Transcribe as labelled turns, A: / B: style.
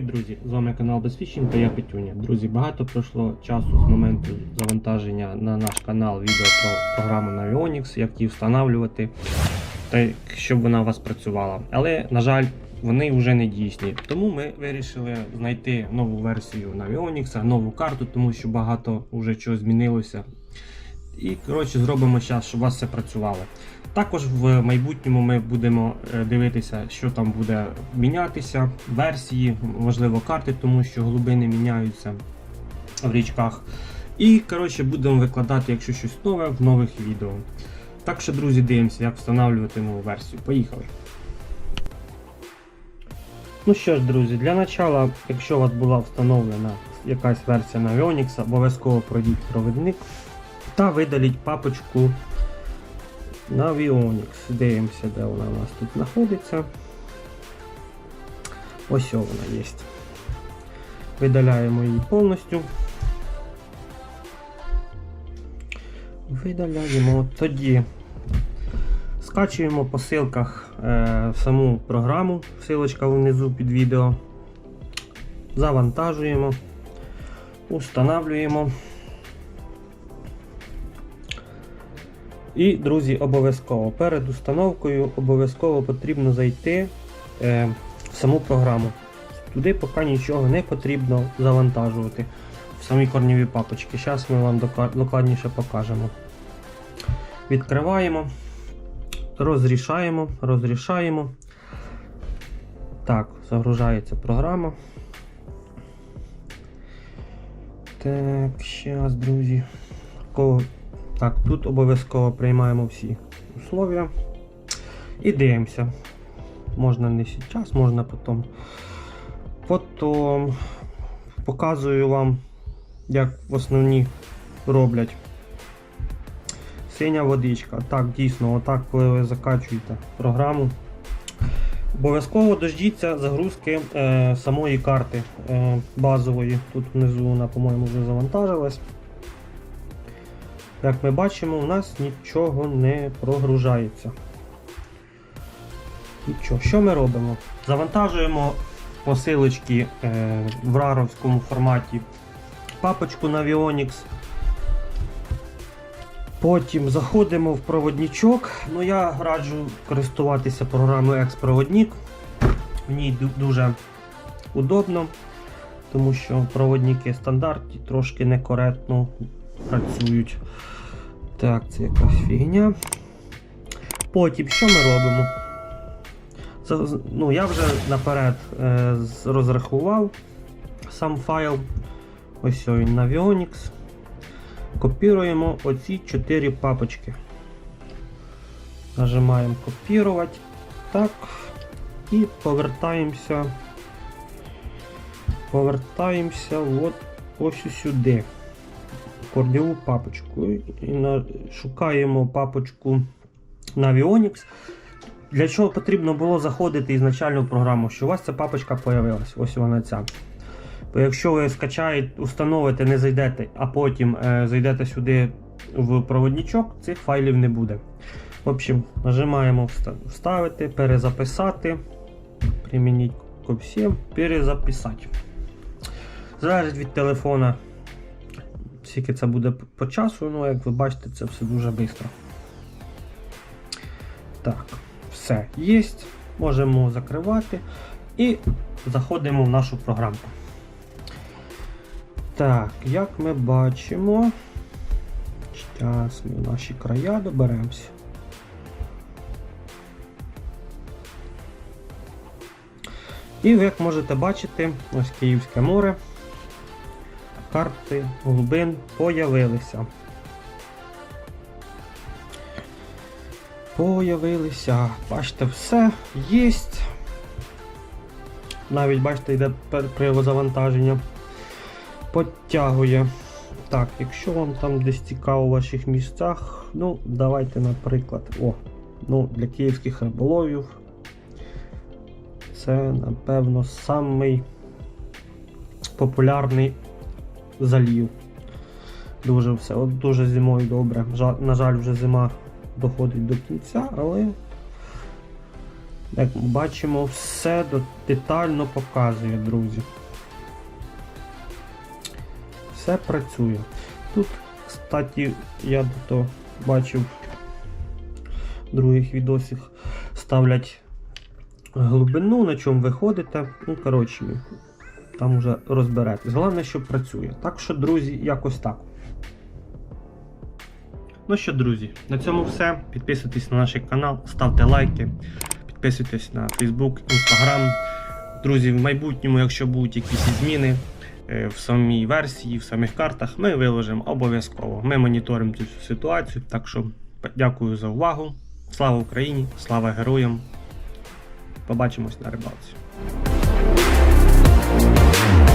A: Привіт, друзі! З вами канал Безфішінг та я Петюня. Друзі, багато пройшло часу з моменту завантаження на наш канал відео про програму Navionics, як її встановлювати, та щоб вона у вас працювала. Але, на жаль, вони вже не дійсні. Тому ми вирішили знайти нову версію Navionics, нову карту, тому що багато вже чого змінилося. І коротше зробимо зараз, щоб у вас все працювало. Також в майбутньому ми будемо е, дивитися, що там буде мінятися, версії, можливо, карти, тому що глибини міняються в річках. І коротше, будемо викладати, якщо щось нове, в нових відео. Так що, друзі, дивимося, як встановлювати нову версію. Поїхали. Ну що ж, друзі, для начала, якщо у вас була встановлена якась версія Navionics, обов'язково пройдіть провідник та видаліть папочку Navionics. Дивимося, де вона у нас тут знаходиться. Ось вона є. Видаляємо її повністю. Видаляємо. Тоді скачуємо по ссылках е, саму програму, ссылочка внизу під відео. Завантажуємо, устанавлюємо. І, друзі, обов'язково перед установкою обов'язково потрібно зайти е, в саму програму. Туди поки нічого не потрібно завантажувати в самі корніві папочки. Зараз ми вам докладніше покажемо. Відкриваємо, розрішаємо, розрішаємо. Так, загружається програма. Так, зараз, друзі. Кого так, тут обов'язково приймаємо всі условия і дивимося. Можна не зараз, можна потім. Потім показую вам, як в основні роблять. Синя водичка. Так, дійсно, отак, коли ви закачуєте програму. Обов'язково дождіться загрузки е, самої карти е, базової. Тут внизу вона, по-моєму, вже завантажилась. Як ми бачимо, у нас нічого не прогружається. Нічого. Що ми робимо? Завантажуємо посилочки е, в раровському форматі папочку Navionics. Потім заходимо в проводничок. Ну, Я раджу користуватися програмою Експроводник. В ній дуже удобно, тому що проводники стандартні трошки некоректно працюють. Так, це якась фігня. Потім що ми робимо? Це, ну, я вже наперед е, розрахував сам файл. Ось він Navionics. Копіруємо оці 4 папочки. Нажимаємо копірувати. Так. І повертаємося. Повертаємося от ось сюди корневу папочку і шукаємо папочку Navionics. Для чого потрібно було заходити ізначально в програму, що у вас ця папочка з'явилась. Ось вона ця. Бо якщо ви скачаєте, установите, не зайдете, а потім е, зайдете сюди в проводничок, цих файлів не буде. В общем, нажимаємо вставити, перезаписати, примініть ко всім, перезаписати. Залежить від телефона, скільки це буде по часу, ну як ви бачите, це все дуже швидко. Так, все є. Можемо закривати і заходимо в нашу програмку. Так, як ми бачимо, зараз ми в наші края доберемося. І ви, як можете бачити, ось Київське море карти глибин появилися. Появилися. Бачите, все є. Навіть бачите, йде пер- при його завантаженні. Подтягує. Так, якщо вам там десь цікаво в ваших місцях, ну, давайте, наприклад, о, ну, для київських риболовів. Це, напевно, самий популярний залів. Дуже все. От дуже зимою добре. На жаль, вже зима доходить до кінця, але Як бачимо, все детально показує, друзі. Все працює. Тут, кстати, я то бачив в других відосах ставлять глибину, на чому ви ходите. Ну, коротше, там вже розберетесь. Головне, що працює. Так що, друзі, якось так. Ну що, друзі, на цьому все. Підписуйтесь на наш канал, ставте лайки, підписуйтесь на Facebook, Instagram. Друзі, в майбутньому, якщо будуть якісь зміни е, в самій версії, в самих картах, ми виложимо обов'язково. Ми моніторимо цю ситуацію. Так що дякую за увагу. Слава Україні, слава героям. Побачимось на рибалці. Thank you.